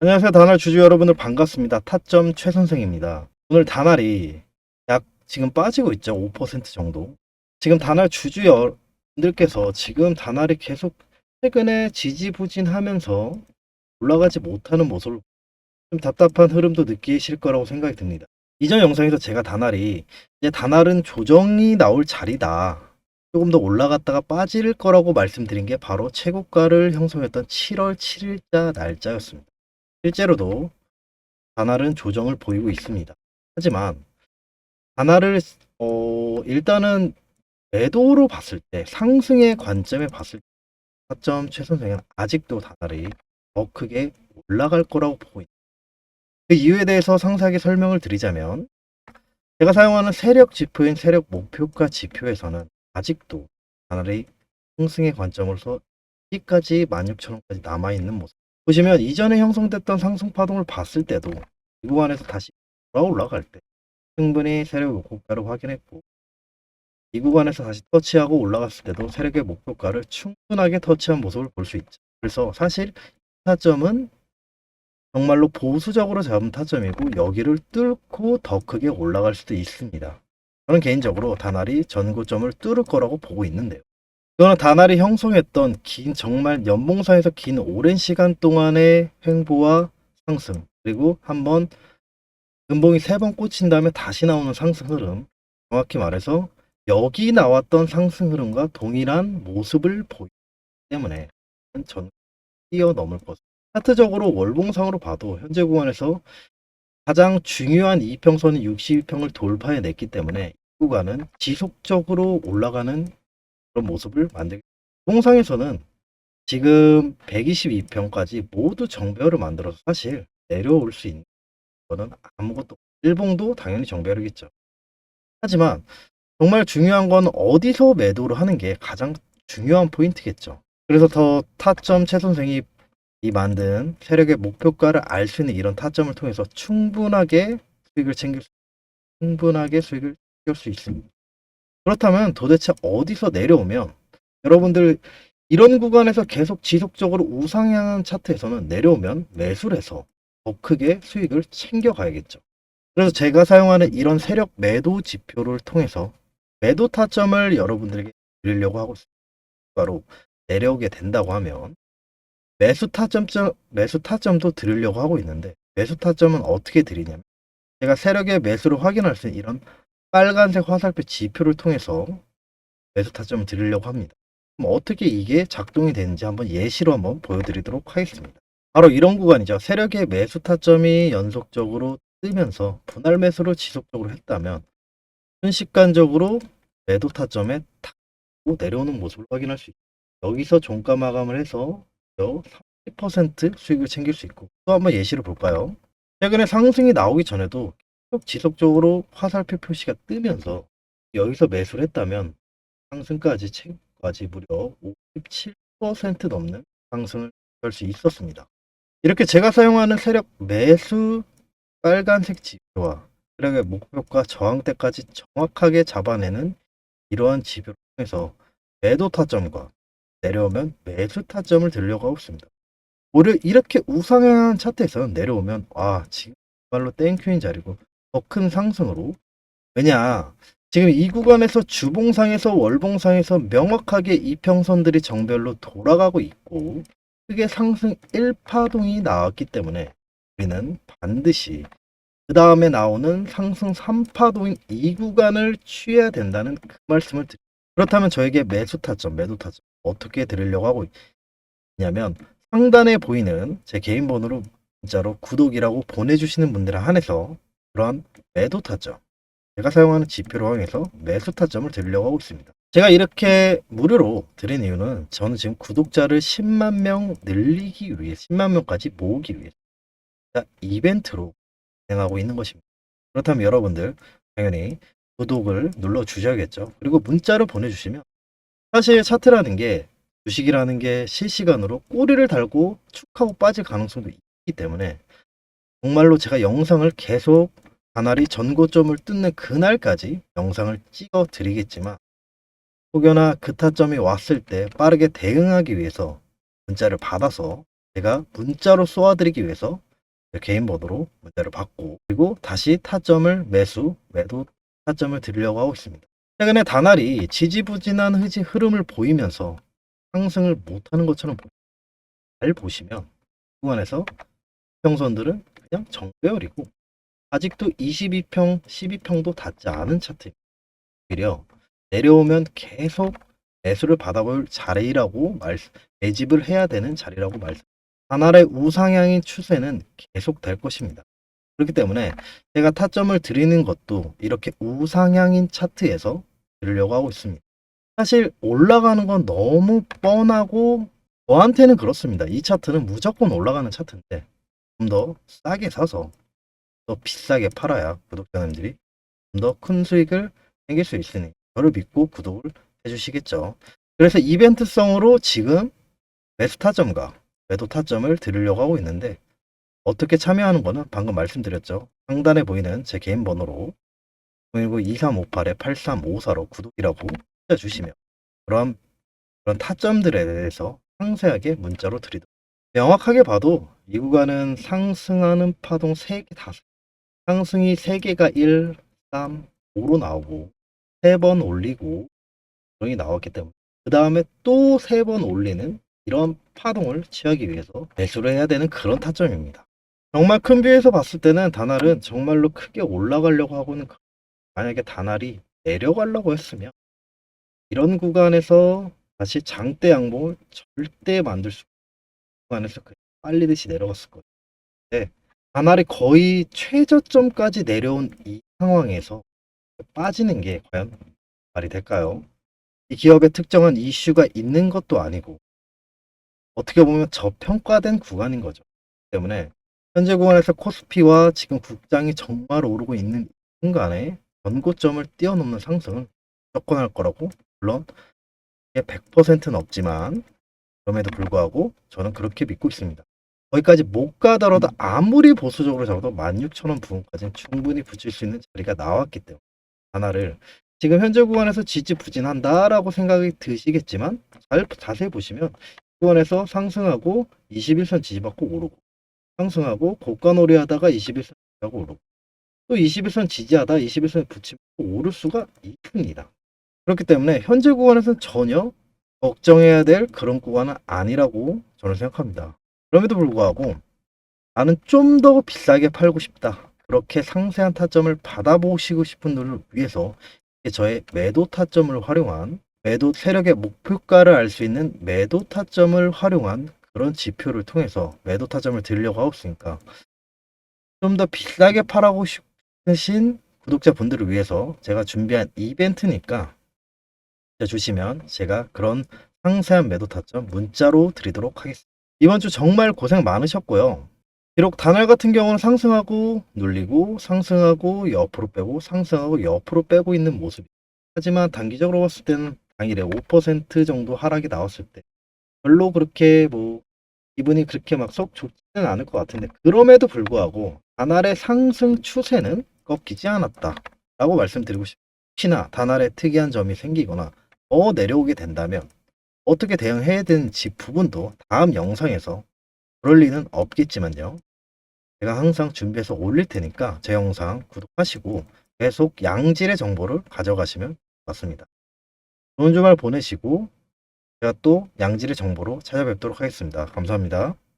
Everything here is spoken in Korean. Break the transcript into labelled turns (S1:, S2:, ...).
S1: 안녕하세요. 다날 주주 여러분들 반갑습니다. 타점 최 선생입니다. 오늘 다날이 약 지금 빠지고 있죠. 5% 정도. 지금 다날 주주 여러분들께서 지금 다날이 계속 최근에 지지부진하면서 올라가지 못하는 모습을 좀 답답한 흐름도 느끼실 거라고 생각이 듭니다. 이전 영상에서 제가 다날이 이제 다날은 조정이 나올 자리다. 조금 더 올라갔다가 빠질 거라고 말씀드린 게 바로 최고가를 형성했던 7월 7일자 날짜였습니다. 실제로도 다날은 조정을 보이고 있습니다. 하지만 다날을 어, 일단은 매도로 봤을 때 상승의 관점에 봤을 때 타점 최선생은 아직도 다날이 더 크게 올라갈 거라고 보고 있습니다. 그 이유에 대해서 상세하게 설명을 드리자면 제가 사용하는 세력 지표인 세력 목표가 지표에서는 아직도 다날이 상승의 관점으로서 여기까지 16,000원까지 남아있는 모습 보시면 이전에 형성됐던 상승 파동을 봤을 때도 이 구간에서 다시 돌아 올라갈 때 충분히 세력의 목표가를 확인했고 이 구간에서 다시 터치하고 올라갔을 때도 세력의 목표가를 충분하게 터치한 모습을 볼 수 있죠. 그래서 사실 이 타점은 정말로 보수적으로 잡은 타점이고 여기를 뚫고 더 크게 올라갈 수도 있습니다. 저는 개인적으로 다날이 전고점을 뚫을 거라고 보고 있는데요. 이거는 다날이 형성했던 긴 정말 연봉사에서 긴 오랜 시간 동안의 횡보와 상승 그리고 한번 음봉이 세 번 꽂힌 다음에 다시 나오는 상승 흐름 정확히 말해서 여기 나왔던 상승 흐름과 동일한 모습을 보이기 때문에 전 뛰어넘을 것 차트적으로 월봉상으로 봐도 현재 구간에서 가장 중요한 이평선인 62평을 돌파해냈기 때문에 이 구간은 지속적으로 올라가는 그런 모습을 만들기 동상에서는 지금 122평까지 모두 정배열을 만들어서 사실 내려올 수 있는 거는 아무것도 일봉도 당연히 정배열이겠죠. 하지만 정말 중요한 건 어디서 매도를 하는 게 가장 중요한 포인트겠죠. 그래서 더 타점 최 선생이 이 만든 세력의 목표가를 알 수 있는 이런 타점을 통해서 충분하게 수익을 챙길 수, 충분하게 수익을 챙길 수 있습니다. 그렇다면 도대체 어디서 내려오면 여러분들 이런 구간에서 계속 지속적으로 우상향하는 차트에서는 내려오면 매수를 해서 더 크게 수익을 챙겨가야겠죠. 그래서 제가 사용하는 이런 세력 매도 지표를 통해서 매도 타점을 여러분들에게 드리려고 하고 있습니다. 바로 내려오게 된다고 하면 매수 타점 매수 타점도 드리려고 하고 있는데 매수 타점은 어떻게 드리냐면 제가 세력의 매수를 확인할 수 있는 이런 빨간색 화살표 지표를 통해서 매수 타점을 드리려고 합니다. 그럼 어떻게 이게 작동이 되는지 한번 예시로 한번 보여드리도록 하겠습니다. 바로 이런 구간이죠. 세력의 매수 타점이 연속적으로 뜨면서 분할 매수를 지속적으로 했다면 순식간적으로 매도 타점에 탁 내려오는 모습을 확인할 수 있습니다. 여기서 종가 마감을 해서 30% 수익을 챙길 수 있고 또 한번 예시를 볼까요? 최근에 상승이 나오기 전에도 지속적으로 화살표 표시가 뜨면서 여기서 매수를 했다면 상승까지 최고까지 무려 57% 넘는 상승을 할 수 있었습니다. 이렇게 제가 사용하는 세력 매수 빨간색 지표와 세력의 목표가 저항대까지 정확하게 잡아내는 이러한 지표를 통해서 매도 타점과 내려오면 매수 타점을 들려고 하고 있습니다. 오히려 이렇게 우상향한 차트에서는 내려오면 아 지금 정말로 땡큐인 자리고 더 큰 상승으로 왜냐 지금 이 구간에서 주봉상에서 월봉상에서 명확하게 이평선들이 정별로 돌아가고 있고 크게 상승 1파동이 나왔기 때문에 우리는 반드시 그 다음에 나오는 상승 3파동인 이 구간을 취해야 된다는 그 말씀을 드립니다. 그렇다면 저에게 매수 타점, 매도 타점 어떻게 드리려고 하고 있냐면 상단에 보이는 제 개인 번호로 문자로 구독이라고 보내주시는 분들에 한해서 그러한 매도 타점 제가 사용하는 지표를 활용해서 매수 타점을 드리려고 하고 있습니다. 제가 이렇게 무료로 드린 이유는 저는 지금 구독자를 10만 명 늘리기 위해 10만 명까지 모으기 위해 이벤트로 진행하고 있는 것입니다. 그렇다면 여러분들 당연히 구독을 눌러 주셔야겠죠. 그리고 문자로 보내주시면 사실 차트라는 게 주식이라는 게 실시간으로 꼬리를 달고 축하고 빠질 가능성도 있기 때문에 정말로 제가 영상을 계속 가날이 전고점을 뜯는 그날까지 영상을 찍어 드리겠지만 혹여나 그 타점이 왔을 때 빠르게 대응하기 위해서 문자를 받아서 제가 문자로 쏘아드리기 위해서 개인 번호로 문자를 받고 그리고 다시 타점을 매수, 매도 타점을 드리려고 하고 있습니다. 최근에 다날이 지지부진한 흐지 흐름을 보이면서 상승을 못하는 것처럼 보입니다. 잘 보시면 구간에서 평선들은 그냥 정배열이고 아직도 22평, 12평도 닿지 않은 차트. 오히려 내려오면 계속 매수를 받아볼 자리라고 말, 매집을 해야 되는 자리라고 말씀. 하나의 우상향인 추세는 계속 될 것입니다. 그렇기 때문에 제가 타점을 드리는 것도 이렇게 우상향인 차트에서 드리려고 하고 있습니다. 사실 올라가는 건 너무 뻔하고 저한테는 그렇습니다. 이 차트는 무조건 올라가는 차트인데 좀 더 싸게 사서 더 비싸게 팔아야 구독자님들이 좀 더 큰 수익을 챙길 수 있으니 저를 믿고 구독을 해주시겠죠. 그래서 이벤트성으로 지금 매수 타점과 매도 타점을 드리려고 하고 있는데 어떻게 참여하는 거는 방금 말씀드렸죠. 상단에 보이는 제 개인 번호로 019-2358-8354로 구독이라고 주시면 그런 그런 타점들에 대해서 상세하게 문자로 드리도록 명확하게 봐도 이 구간은 상승하는 파동 3개 다 상승이 3개가 1, 3, 5로 나오고 3번 올리고 그런이 나왔기 때문에 그 다음에 또 3번 올리는 이런 파동을 취하기 위해서 매수를 해야 되는 그런 타점입니다. 정말 큰 뷰에서 봤을 때는 다날은 정말로 크게 올라가려고 하고는 만약에 다날이 내려가려고 했으면 이런 구간에서 다시 장대 양봉을 절대 만들 수 구간에서 그냥 빨리듯이 내려갔을 거예요. 네. 다날이 거의 최저점까지 내려온 이 상황에서 빠지는 게 과연 말이 될까요? 이 기업에 특정한 이슈가 있는 것도 아니고 어떻게 보면 저평가된 구간인 거죠. 때문에 현재 구간에서 코스피와 지금 국장이 정말 오르고 있는 순간에 전고점을 뛰어넘는 상승은 무조건 할 거라고 물론 이게 100%는 없지만 그럼에도 불구하고 저는 그렇게 믿고 있습니다. 거기까지 못 가더라도 아무리 보수적으로 잡아도 16,000원 부분까지는 충분히 붙일 수 있는 자리가 나왔기 때문에 하나를 지금 현재 구간에서 지지부진한다라고 생각이 드시겠지만 잘 자세히 보시면 구간에서 상승하고 21선 지지받고 오르고 상승하고 고가 놀이 하다가 21선 지지하고 오르고 또 21선 지지하다 21선 붙이고 오를 수가 있습니다. 그렇기 때문에 현재 구간에서는 전혀 걱정해야 될 그런 구간은 아니라고 저는 생각합니다. 그럼에도 불구하고 나는 좀 더 비싸게 팔고 싶다. 그렇게 상세한 타점을 받아보시고 싶은 분들을 위해서 저의 매도 타점을 활용한 매도 세력의 목표가를 알 수 있는 매도 타점을 활용한 그런 지표를 통해서 매도 타점을 드리려고 하고 있으니까 좀 더 비싸게 팔하고 싶으신 구독자분들을 위해서 제가 준비한 이벤트니까 주시면 제가 그런 상세한 매도 타점 문자로 드리도록 하겠습니다. 이번 주 정말 고생 많으셨고요. 비록 단월 같은 경우는 상승하고 눌리고 상승하고 옆으로 빼고 상승하고 옆으로 빼고 있는 모습이 하지만 단기적으로 봤을 때는 당일에 5% 정도 하락이 나왔을 때 별로 그렇게 뭐 기분이 그렇게 막 썩 좋지는 않을 것 같은데 그럼에도 불구하고 단알의 상승 추세는 꺾이지 않았다 라고 말씀드리고 싶습니다. 혹시나 단알에 특이한 점이 생기거나 더 내려오게 된다면 어떻게 대응해야 되는지 부분도 다음 영상에서 그럴 리는 없겠지만요. 제가 항상 준비해서 올릴 테니까 제 영상 구독하시고 계속 양질의 정보를 가져가시면 좋습니다. 좋은 주말 보내시고 제가 또 양질의 정보로 찾아뵙도록 하겠습니다. 감사합니다.